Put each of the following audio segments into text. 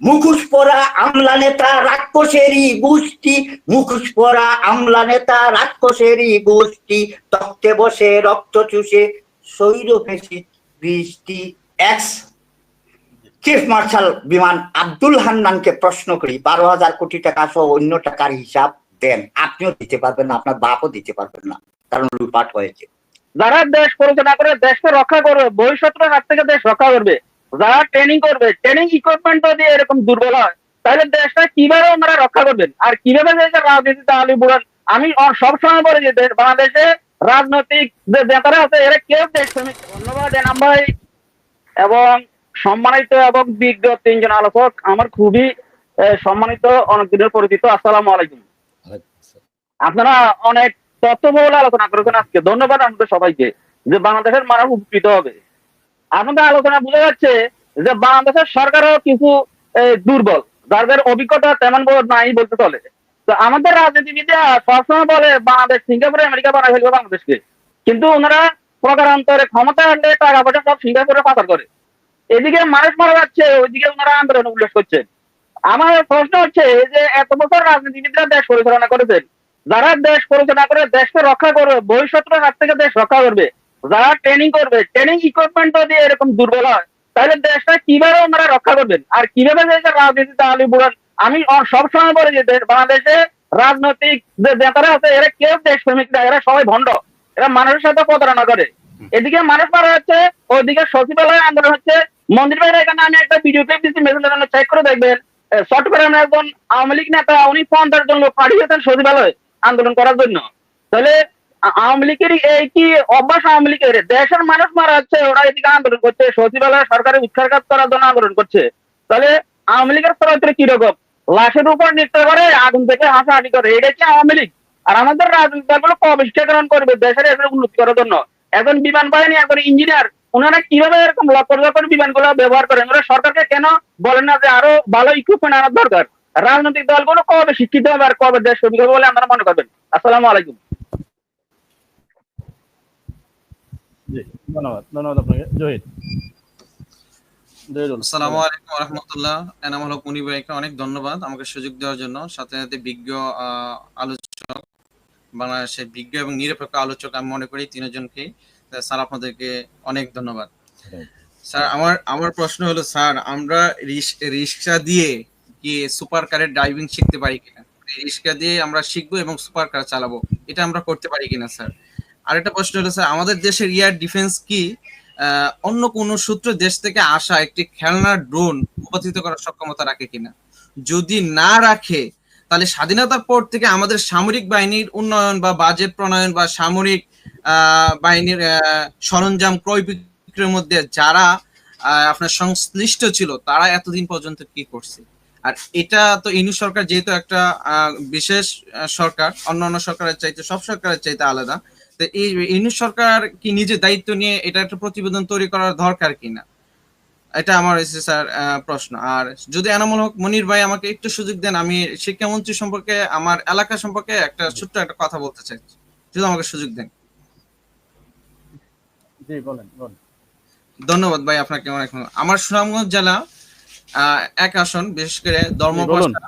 মুখোশ পরা আমলা নেতা রাক্ষসেরই গোষ্ঠী। মুখোশ পরা আমলা নেতা রাক্ষসেরই গোষ্ঠী। তক্তে বসে রক্ত চুষে সৈর ফেসি বৃষ্টি। এক্স চিফ মার্শাল বিমান আব্দুল হান্নানকে প্রশ্ন করি, বারো হাজার কোটি টাকা সহ অন্য টাকার হিসাব দেন। আপনিও দিতে পারবেন না, আপনার বাপও দিতে পারবেন না, কারণ লুটপাট হয়েছে। যারা দেশ পরিচালনা করে, দেশকে রক্ষা করবে ভবিষ্যতের হাত থেকে দেশ রক্ষা করবে। যারা ট্রেনিং করবে ট্রেনিং ইকুইপমেন্ট যদি এরকম দুর্বল হয় তাহলে দেশটা কীভাবে ওনারা রক্ষা করবেন? আর কীভাবে দেশের রাজনীতিতে আলি বুড়ান আমি সবসময় বলি যে বাংলাদেশে রাজনৈতিক যে নেতারা আছে এরা কেউ দেশ শ্রমিক ধন্যবাদ এনাম ভাই। এবং সম্মানিত এবং বিজ্ঞ তিনজন আলোচক আমার খুবই সম্মানিত অনেক দিনের পরিচিত। আসসালামু আলাইকুম। আপনারা অনেক তথ্যবহুল আলোচনা করেছেন আজকে। ধন্যবাদ আমাদের সবাইকে যে বাংলাদেশের মানুষ উপকৃত হবে। আপনাদের আলোচনা বোঝা যাচ্ছে যে বাংলাদেশের সরকারও কিছু দুর্বল। যাদের অভিজ্ঞতা তেমন নাই বলতে চলে। তো আমাদের রাজনীতিবিদরা সবসময় বলে, বাংলাদেশ, সিঙ্গাপুরে, আমেরিকা বানাই ফেলবে বাংলাদেশকে। কিন্তু ওনারা প্রকারান্তরে ক্ষমতা আনলে টাকা পয়সা সব সিঙ্গাপুরে পাচার করে। এদিকে মানুষ মারা যাচ্ছে, ওইদিকে ওনারা আন্দোলন উল্লেখ করছেন। আমার প্রশ্ন হচ্ছে যে এত বছর রাজনীতিবিদরা দেশ পরিচালনা করেছেন, যারা দেশ পরিচালনা করে দেশকে রক্ষা করবে, ভবিষ্যতের হাত থেকে দেশ রক্ষা করবে যারা ট্রেনিং করবে ট্রেনিং ইকুইপমেন্ট যদি এরকম দুর্বল হয়, তাহলে দেশটা কীভাবে ওনারা রক্ষা করবেন আর কীভাবে দেশের রাজনীতিতে আলি বুড়ান আমি সবসময় বলি যে বাংলাদেশে রাজনৈতিক যে নেতারা আছে, এরা কেউ দেশ শ্রমিক না, এরা সবাই ভণ্ড। এরা মানুষের সাথে প্রতারণা করে। এদিকে মানুষ মারা হচ্ছে ওইদিকে সচিবালয় আন্দোলন হচ্ছে। মন্দির বাইরে এখানে আমি একটা ভিডিও ক্লিপ দিচ্ছি মেসেঞ্জার চেক করে দেখবেন। চট্টগ্রামের একজন আওয়ামী লীগ নেতা, উনি পঞ্চাশ জন লোক পাঠিয়েছেন সচিবালয় আন্দোলন করার জন্য। তাহলে আওয়ামী লীগের এই কি অভ্যাস আওয়ামী লীগের? দেশের মানুষ মারা যাচ্ছে, ওরা এদিকে আন্দোলন করছে, সচিবালয় সরকারের উৎখাত করার জন্য আন্দোলন করছে। তাহলে আওয়ামী লীগের চরিত্র কীরকম লাশের উপর নৃত্য করে আগুন থেকে হাসাহাসি করে, এটা কি আওয়ামী লীগ? আর আমাদের রাজনৈতিক দলগুলো কবিষ্ঠীকরণ করবে দেশের এসে উন্নতি করার জন্য? এখন বিমান বাহিনী এখন ইঞ্জিনিয়ার, ওনারা কীভাবে এরকম লক্ষ লক্ষ বিমানগুলো ব্যবহার করেন? ওরা সরকারকে কেন বলেন না যে আরও ভালো ইকুইপমেন্ট আনার দরকার? রাজনৈতিক দলগুলো কবে শিক্ষিত হবে আর কবে দেশ হবে বলে আপনারা মনে করবেন? আসসালামু আলাইকুম। অনেক ধন্যবাদ আমাকে সুযোগ দেওয়ার জন্য। সাথে সাথে বিজ্ঞ আলোচক, বাংলাদেশের বিজ্ঞ এবং নিরপেক্ষ আলোচক আমি মনে করি তিনজনকে স্যার, আপনাদেরকে অনেক ধন্যবাদ। স্যার, আমার আমার প্রশ্ন হলো, স্যার, আমরা রিক্সা দিয়ে কি সুপার কারের ড্রাইভিং শিখতে পারি কিনা? রিক্সা দিয়ে আমরা শিখব এবং সুপার কার চালাবো, এটা আমরা করতে পারি কিনা, স্যার? আরেকটা প্রশ্ন হলো, স্যার, আমাদের দেশের এয়ার ডিফেন্স কি অন্য কোন সূত্র দেশ থেকে আসা একটি খেলনার ড্রোন উপস্থিত করার সক্ষমতা রাখে কিনা? যদি না রাখে, তাহলে স্বাধীনতার পর থেকে আমাদের সামরিক বাহিনীর উন্নয়ন বা বাজেট প্রণয়ন বা সামরিক বাহিনীর সরঞ্জাম ক্রয় বিক্রয়ের মধ্যে যারা আপনার সংশ্লিষ্ট ছিল, তারা এতদিন পর্যন্ত কি করছে? আর এটা তো ইনু সরকার যেহেতু একটা বিশেষ সরকার, অন্যান্য সরকারের চাইতে, সব সরকারের চাইতে আলাদা। এই ইনু সরকার কি নিজে দায়িত্ব নিয়ে এটা একটা প্রতিবেদন তৈরি করার দরকার কিনা? এটা আমার হচ্ছে স্যার প্রশ্ন। আর যদি এনামুল হক মনির ভাই আমাকে একটু সুযোগ দেন আমি শিক্ষামন্ত্রী সম্পর্কে আমার এলাকা সম্পর্কে একটা ছোট্ট একটা কথা বলতে চাই। যদি আমাকে সুযোগ দেন। জি বলেন বলেন। ধন্যবাদ ভাই আপনাকে অনেক আমার সুনামগঞ্জ জেলা এক আসন বিশেষ করে। ধর্মপাশা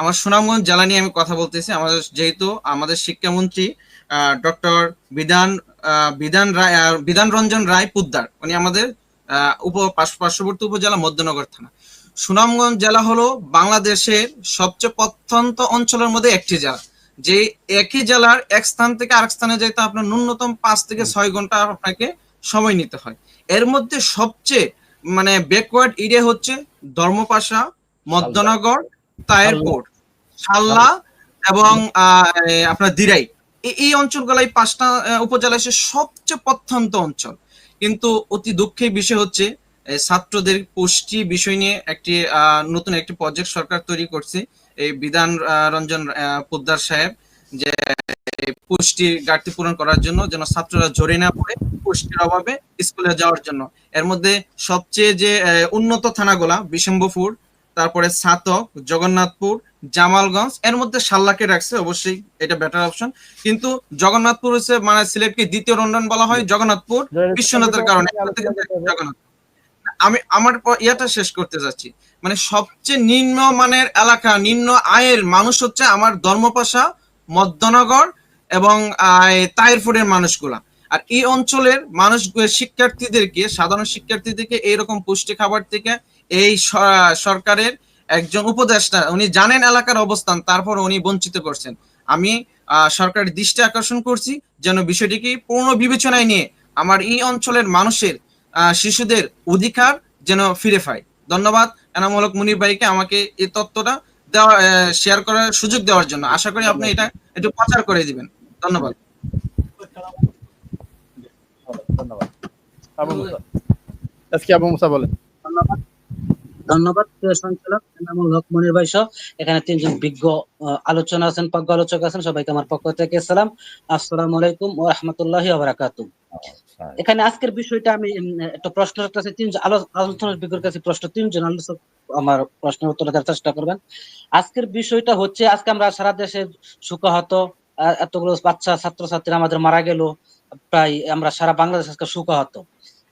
আমার সুনামগঞ্জ জেলা নিয়ে আমি কথা বলতেছি। আমাদের যেহেতু আমাদের শিক্ষামন্ত্রী ডক্টর বিধান বিধান রায় বিধান রঞ্জন রায় পুদ্দার। উনি আমাদের আহ, উপ পার্শ্ববর্তী উপজেলা মধ্যনগর থানা। সুনামগঞ্জ জেলা হলো বাংলাদেশের সবচেয়ে প্রত্যন্ত অঞ্চলের মধ্যে একটি জেলা। যে একই জেলার এক স্থান থেকে আরেক স্থানে যেতে আপনার ন্যূনতম পাঁচ থেকে ছয় ঘণ্টা আপনাকে সময় নিতে হয়। এর মধ্যে সবচেয়ে মানে ব্যাকওয়ার্ড এরিয়া হচ্ছে ধর্মপাশা মধ্যনগর তায়েরপুর সাল্লা এবং আহ, আপনার দিরাই। এই- অঞ্চলগুলাই পাঁচটা উপজেলা সবচেয়ে প্রত্যন্ত অঞ্চল। কিন্তু অতি দুঃখের বিষয় হচ্ছে ছাত্রদের পুষ্টি বিষয় নিয়ে একটি নতুন একটি প্রজেক্ট সরকার তৈরি করছে। এই বিধান রঞ্জন পোদ্দার সাহেব যে, এই পুষ্টির ঘাটতি পূরণ করার জন্য যেন ছাত্ররা জড়ে না পড়ে, পুষ্টির অভাবে স্কুলে যাওয়ার জন্য। এর মধ্যে সবচেয়ে যে উন্নত থানাগুলা বিশম্বপুর তারপরে ছাতক জগন্নাথপুর জামালগঞ্জ এর মধ্যে সাল্লাকে রাখছে অবশ্যই এটা বেটার অপশন কিন্তু জগন্নাথপুর হচ্ছে মানে সিলেটকে দ্বিতীয় রন্ধন বলা হয় জগন্নাথপুর বিশ্বনাথের কারণে। জগন্নাথ আমি আমার ইয়েটা শেষ করতে যাচ্ছি। মানে সবচেয়ে নিম্ন মানের এলাকা নিম্ন আয়ের মানুষ হচ্ছে আমার ধর্মপাশা মধ্যনগর এবং তাইরপুরের মানুষগুলা। আর এই অঞ্চলের মানুষ শিক্ষার্থীদেরকে সাধারণ শিক্ষার্থীদেরকে এইরকম পুষ্টি খাবার থেকে এই সরকারের একজন উপদেষ্টা, উনি জানেন এলাকার অবস্থান, তারপর উনি বঞ্চিত করছেন। আমি সরকারের দৃষ্টি আকর্ষণ করছি যেন বিষয়টিকে পূর্ণ বিবেচনায় নিয়ে আমার এই অঞ্চলের মানুষের শিশুদের অধিকার যেন ফিরে পায়। ধন্যবাদ এনামূলক মুনির ভাইকে আমাকে এই তথ্যটা দেওয়া শেয়ার করার সুযোগ দেওয়ার জন্য। আশা করি আপনি এটা একটু প্রচার করে দিবেন। ধন্যবাদ। ধন্যবাদ। আজকে আবু মুসা বলেন। ধন্যবাদ প্রিয় সঞ্চালক। এনামুল হক মনির ভাই সহ এখানে তিনজন বিজ্ঞ আলোচনা আছেন পজ্ঞ আলোচক আছেন। সবাইকে আমার পক্ষ থেকে সালাম। আসসালামু আলাইকুম ও রহমতুল্লাহি বারাকাতু এখানে আজকের বিষয়টা আমি একটা প্রশ্নের কাছে তিনজন আলো- আলোচনার বিজ্ঞর কাছে প্রশ্ন তিনজন আলোচক আমার প্রশ্নের উত্তর দেওয়ার চেষ্টা করবেন। আজকের বিষয়টা হচ্ছে আজকে আমরা সারা দেশে সুখাহত এতগুলো বাচ্চা ছাত্রছাত্রী আমাদের মারা গেল। প্রায় আমরা সারা বাংলাদেশ আজকে সুখাহত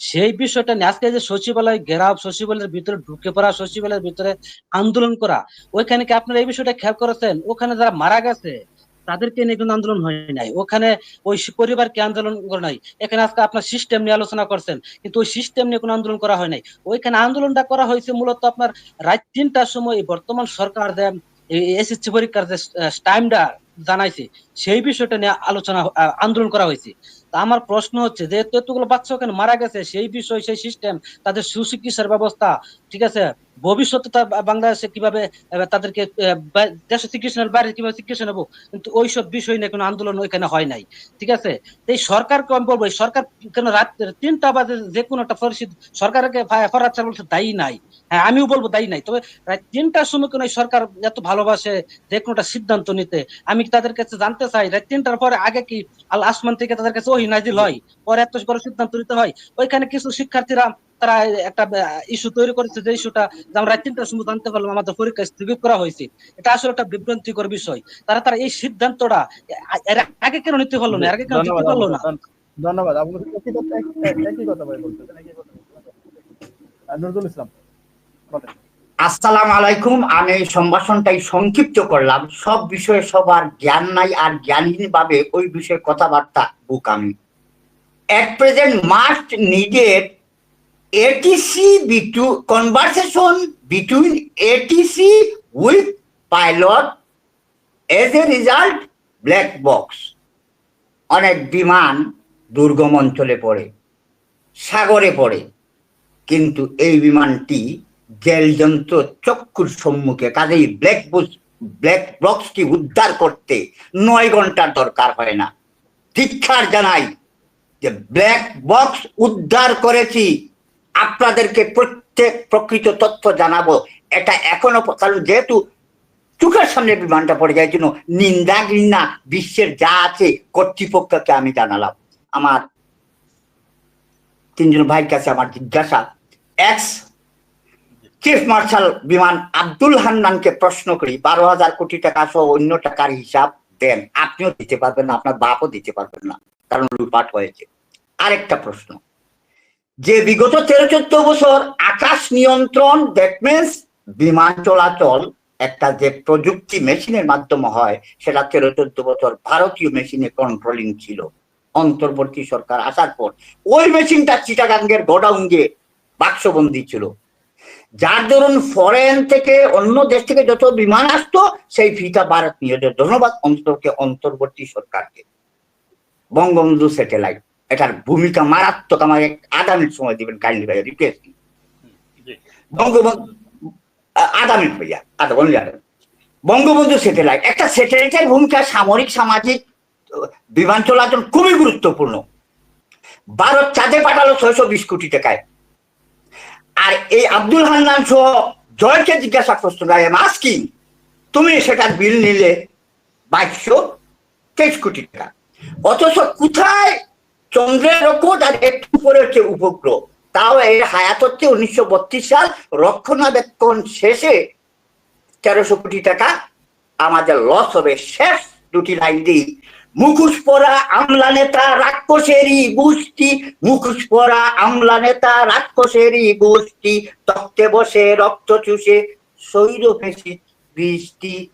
সেই বিষয়টা নিয়ে আজকে যে সচিবালয় ঘেরাও, সচিবালয়ের ভিতরে ঢুকে পড়া, সচিবালয়ের ভিতরে আন্দোলন করা, ওইখানে কি আপনারা এই বিষয়টা খেয়াল করেছেন? ওখানে যারা মারা গেছে, তাদেরকে নিয়ে কোনো আন্দোলন হয় নাই। ওখানে ওই পরিবারকে আন্দোলন করে নাই। এখানে আজকে আপনার সিস্টেম নিয়ে আলোচনা করছেন, কিন্তু ওই সিস্টেম নিয়ে কোনো আন্দোলন করা হয় নাই। ওইখানে আন্দোলনটা করা হয়েছে মূলত আপনার রাত তিনটার সময় বর্তমান সরকার যে এসএসসি পরীক্ষার যে টাইমটা জানাইছে সেই বিষয়টা নিয়ে আলোচনা আন্দোলন করা হয়েছে। তা আমার প্রশ্ন হচ্ছে যে এত- এতগুলো বাচ্চা ওখানে মারা গেছে, সেই বিষয়, সেই সিস্টেম তাদের সুচিকিৎসার ব্যবস্থা, ঠিক আছে? ভবিষ্যতে বাংলাদেশে কীভাবে তাদেরকে দেশে চিকিৎসার বাইরে কীভাবে চিকিৎসা নেব? কিন্তু ওইসব বিষয় নিয়ে কোনো আন্দোলন ওইখানে হয় নাই, ঠিক আছে? এই সরকারকে আমি বলব সরকার কেন রাত, তিনটা বাজে যে কোনো একটা পরিস্থিতি, সরকারকে স্যার বলছে দায়ী নাই। হ্যাঁ আমিও বলব দায়ী নাই। তবে তিনটার সময় কোনো সরকার এত ভালোবাসে যে কোনো একটা সিদ্ধান্ত নিতে, আমি তাদের কাছে জানতে চাই। রাত তিনটার পরে আগে কি আল আসমান থেকে তাদের কাছে ওহি নাজিল হয়? পরে এত বড় সিদ্ধান্ত নিতে হয়। ওইখানে কিছু শিক্ষার্থীরা তারা একটা ইস্যু তৈরি করেছে যে ইস্যুটা যে আমরা তিনটার সময় জানতে পারলাম আমাদের পরীক্ষা স্থগিত করা হয়েছে। এটা আসলে একটা বিভ্রান্তিকর বিষয়। তারা তারা এই সিদ্ধান্তটা এর আগে কেন নিতে পারল না? আগে কেন নিতে পারল না? ধন্যবাদ। মুসা একই কথা কথা নজরুল ইসলাম আসসালাম আলাইকুম। আমি এই সম্ভাষণটাই সংক্ষিপ্ত করলাম। সব বিষয়ে সবার জ্ঞান নাই আর জ্ঞানহীন ভাবে ওই বিষয়ে কথাবার্তা বুক আমি at present, must needed ATC between conversation between ATC with pilot as a result, black box. অনেক বিমান দুর্গম অঞ্চলে পড়ে, সাগরে পড়ে। কিন্তু এই বিমানটি জেল যন্ত্র চক্ষুর সম্মুখে কাজেই ব্ল্যাক ব্ল্যাক বক্সটি উদ্ধার করতে নয় ঘণ্টার দরকার হয় না। ধিক্ষার জানাই যে ব্ল্যাক বক্স উদ্ধার করেছি। আপনাদেরকে প্রত্যেক প্রকৃত তথ্য জানাব। এটা এখনও কারণ যেহেতু চোখের সামনে বিমানটা পড়ে যায় জন্য নিন্দা ঘৃণা বিশ্বের যা আছে কর্তৃপক্ষকে আমি জানালাম। আমার তিনজন ভাইয়ের কাছে আমার জিজ্ঞাসা এক্স চিফ মার্শাল বিমান আব্দুল হান্নানকে প্রশ্ন করি, বারো হাজার কোটি টাকা সহ অন্য টাকার হিসাব দেন। আপনিও দিতে পারবেন না, আপনার বাপও দিতে পারবেন না, কারণ লুটপাট হয়েছে। আরেকটা প্রশ্ন, যে বিগত তেরো চোদ্দ বছর আকাশ নিয়ন্ত্রণ দ্যাট বিমান চলাচল একটা যে প্রযুক্তি মেশিনের মাধ্যমে হয়, সেটা তেরো চোদ্দ বছর ভারতীয় মেশিনে কন্ট্রোলিং ছিল। অন্তর্বর্তী সরকার আসার পর ওই মেশিনটা চিটাগাঙ্গের গোডাউন বাক্সবন্দি ছিল। যার দরুন ফরেন থেকে অন্য দেশ থেকে যত বিমান আসতো সেই ফিটা ভারত নিয়ে ধন্যবাদ অন্তরকে অন্তর্বর্তী সরকারকে। বঙ্গবন্ধু স্যাটেলাইট এটার ভূমিকা মারাত্মক এক আগামীর সময় দিবেন কাইন্ডলি ভাই রিকোয়েস্ট বঙ্গবন্ধু আ- আগামী ভাইয়া আদা বন্ধু বঙ্গবন্ধু স্যাটেলাইট একটা স্যাটেলাইটের ভূমিকা সামরিক সামাজিক বিমান চলাচল খুবই গুরুত্বপূর্ণ। ভারত চাঁদে পাঠালো ছয়শো বিশ কোটি টাকায়। আর এই আব্দুল হান্নান সহ জয়কে জিজ্ঞাসা করছ আই এম আস্কিং তুমি সেটার বিল নিলে বাইশশো তেইশ কোটি টাকা। অথচ কোথায় চন্দ্রের রেকর্ড আর একটু উপরে হচ্ছে উপগ্রহ? তাও এর হায়াত হচ্ছে উনিশশো বত্রিশ সাল রক্ষণাবেক্ষণ শেষে তেরোশো কোটি টাকা আমাদের লস হবে। শেষ দুটি লাইন দিই মুখোশ পরা আমলা নেতা রাক্ষসেরই গোষ্ঠী। মুখোশ পরা আমলা নেতা রাক্ষসেরই গোষ্ঠী। তক্তে বসে রক্ত চুষে সৈর ফেসি বৃষ্টি।